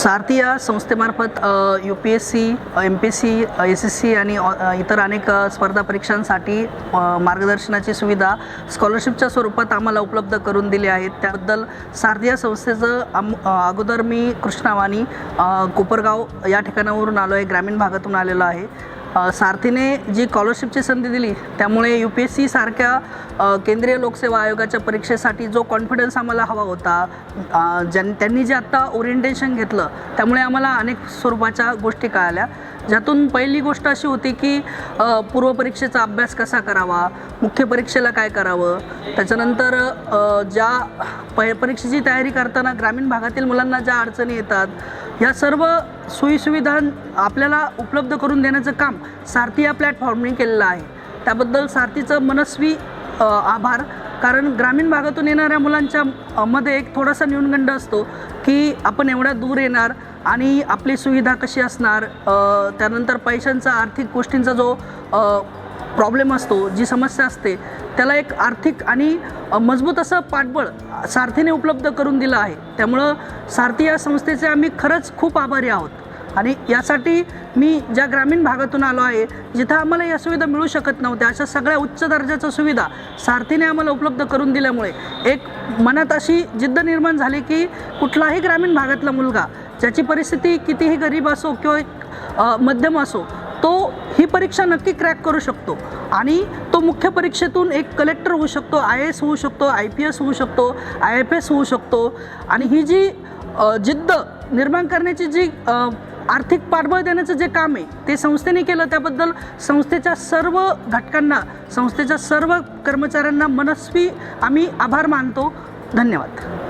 सारथी या संस्थेमार्फत U P S C M P S C S S C आणि इतर अनेक स्पर्धा परीक्षांसाठी मार्गदर्शनाची सुविधा स्कॉलरशिपच्या स्वरूपात आम्हाला उपलब्ध करून दिली आहेत. त्याबद्दल सारथी या संस्थेचं आम अगोदर मी कृष्णावानी कोपरगाव या ठिकाणावरून आलो आहे ग्रामीण भागातून आलेलो आहे. सारथीने जी स्कॉलरशिपची संधी दिली त्यामुळे यू पी एस सी सारख्या केंद्रीय लोकसेवा आयोगाच्या परीक्षेसाठी जो कॉन्फिडन्स आम्हाला हवा होता ज्यां त्यांनी जे आत्ता ओरिएंटेशन घेतलं त्यामुळे आम्हाला अनेक स्वरूपाच्या गोष्टी कळाल्या. ज्यातून पहिली गोष्ट अशी होती की पूर्वपरीक्षेचा अभ्यास कसा करावा मुख्य परीक्षेला काय करावं त्याच्यानंतर ज्या प परीक्षेची तयारी करताना ग्रामीण भागातील मुलांना ज्या अडचणी येतात ह्या सर्व सोयीसुविधा आपल्याला उपलब्ध करून देण्याचं काम सारथी या प्लॅटफॉर्मने केलेलं आहे. त्याबद्दल सारथीचं मनस्वी आभार. कारण ग्रामीण भागातून येणाऱ्या मुलांच्या मध्ये एक थोडासा न्यूनगंड असतो की आपण एवढ्या दूर येणार आणि आपली सुविधा कशी असणार त्यानंतर पैशांचा आर्थिक गोष्टींचा जो प्रॉब्लेम असतो जी समस्या असते त्याला एक आर्थिक आणि मजबूत असं पाठबळ सारथीने उपलब्ध करून दिलं आहे. त्यामुळं सारथी या संस्थेचे आम्ही खरंच खूप आभारी आहोत. आणि यासाठी मी ज्या ग्रामीण भागातून आलो आहे जिथं आम्हाला या सुविधा मिळू शकत नव्हत्या अशा सगळ्या उच्च दर्जाच्या सुविधा सारथीने आम्हाला उपलब्ध करून दिल्यामुळे एक मनात अशी जिद्द निर्माण झाली की कुठलाही ग्रामीण भागातला मुलगा ज्याची परिस्थिती कितीही गरीब असो किंवा मध्यम असो तो ही परीक्षा नक्की क्रॅक करू शकतो. आणि तो मुख्य परीक्षेतून एक कलेक्टर होऊ शकतो आय एस होऊ शकतो आय पी एस होऊ शकतो आय एफ एस होऊ शकतो. आणि ही जी जिद्द निर्माण करण्याची जी आर्थिक पाठबळ देण्याचं जे काम आहे ते संस्थेने केलं. त्याबद्दल संस्थेच्या सर्व घटकांना संस्थेच्या सर्व कर्मचाऱ्यांना मनस्वी आम्ही आभार मानतो. धन्यवाद.